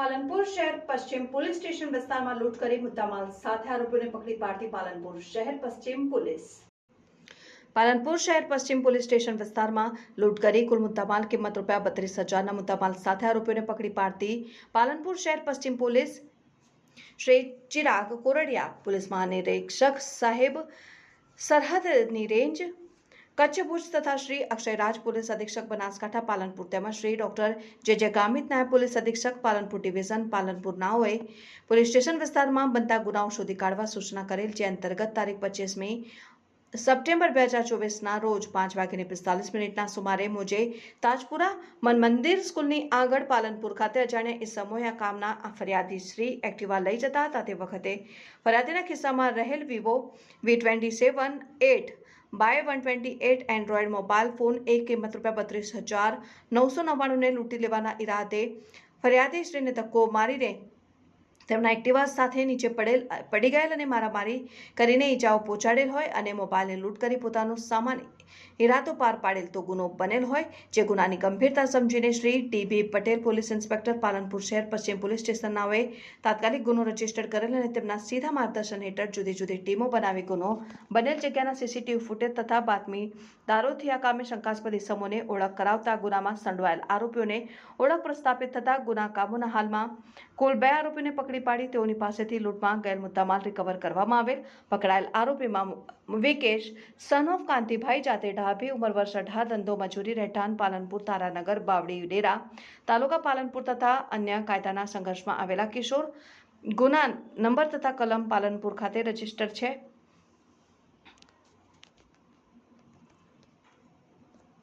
પાલનપુર શહેર પશ્ચિમ police station વિસ્તારમાં લૂંટ કરી મુદ્દામાલ સાથે આરોપીઓને પકડી પાડતી પાલનપુર શહેર પશ્ચિમ પોલીસ. પાલનપુર શહેર પશ્ચિમ પોલીસ સ્ટેશન વિસ્તારમાં લૂંટ કરી કુલ મુદ્દામાલ કિંમત રૂપિયા બત્રીસ હજારના મુદ્દામાલ સાથે આરોપીઓને પકડી પાડતી પાલનપુર શહેર પશ્ચિમ પોલીસ શ્રી ચિરાગ કોરડિયા, પોલીસ મહાનિરીક્ષક સાહેબ સરહદની રેન્જ કચ્છ ભુજ તથા શ્રી અક્ષયરાજ પોલીસ અધિક્ષક બનાસકાંઠા પાલનપુર તેમજ શ્રી ડોક્ટર જે જે ગામિત નાયબ પોલીસ અધિક્ષક પાલનપુર ડિવિઝન પાલનપુર નાઓએ પોલીસ સ્ટેશન વિસ્તારમાં બનતા ગુનાઓ શોધી કાઢવા સૂચના કરેલ જે અંતર્ગત તારીખ પચીસમી સપ્ટેમ્બર બે હજાર ચોવીસના રોજ પાંચ વાગ્યાને પિસ્તાલીસ મિનિટના સુમારે મુજે તાજપુરા મન મંદિર સ્કૂલની આગળ પાલનપુર ખાતે અજાણ્યા ઇસમોએ આ કામના ફરિયાદી શ્રી એક્ટિવા લઈ જતા હતા. તે વખતે ફરિયાદીના ખિસ્સામાં રહેલ Vivo V twenty seven eight by one twenty eight android mobile phone એક કિંમત રૂપિયા બત્રીસ હજાર નવસો નવ્વાણુંને લૂંટી લેવાના ઈરાદે ફરિયાદી શ્રીને ધક્કો મારીને તેમના એક્ટિવા સાથે નીચે પડેલ, પડી ગયેલ અને મારામારી કરીને ઈજાઓ પહોંચાડેલ હોય અને મોબાઈલને લૂંટ કરી પોતાનો સામાન ઇરાદો પાર પાડેલ તો ગુનો બનેલ હોય, જે ગુનાની ગંભીરતા સમજીને Shri DB Patel police inspector Palanpur શહેર પશ્ચિમ પોલીસ સ્ટેશન નાવે તાત્કાલિક ગુનો રજિસ્ટર કરેલ અને તેમના સીધા માર્ગદર્શન હેઠળ જુદી જુદી ટીમો બનાવી ગુનો બનેલ. જગ્યાના સીસીટીવી ફૂટેજ તથા બાતમીદારોથી આ કામે શંકાસ્પદ ઇસમોને ઓળખ કરાવતા ગુનામાં સંડવાયેલ આરોપીઓને ઓળખ પ્રસ્થાપિત થતા ગુના કાબૂના હાલમાં કુલ બે આરોપીને પકડી પાડી તેઓની પાસેથી લૂંટમાં ગયેલ મુદ્દામાલ રિકવર કરવામાં આવેલ. પકડાયેલ આરોપીમાં વિકેશ સન ઓફ કાંતિભાઈ જાતે ઢાભી ઉંમર વર્ષ અઢાર, ધંધો મજૂરી, રહેઠાણ, પાલનપુર, તારાનગર, બાવડી ડેરા તાલુકા પાલનપુર તથા અન્ય કાયદાના સંઘર્ષમાં આવેલા કિશોર ગુના નંબર તથા કલમ પાલનપુર ખાતે રજિસ્ટર છે.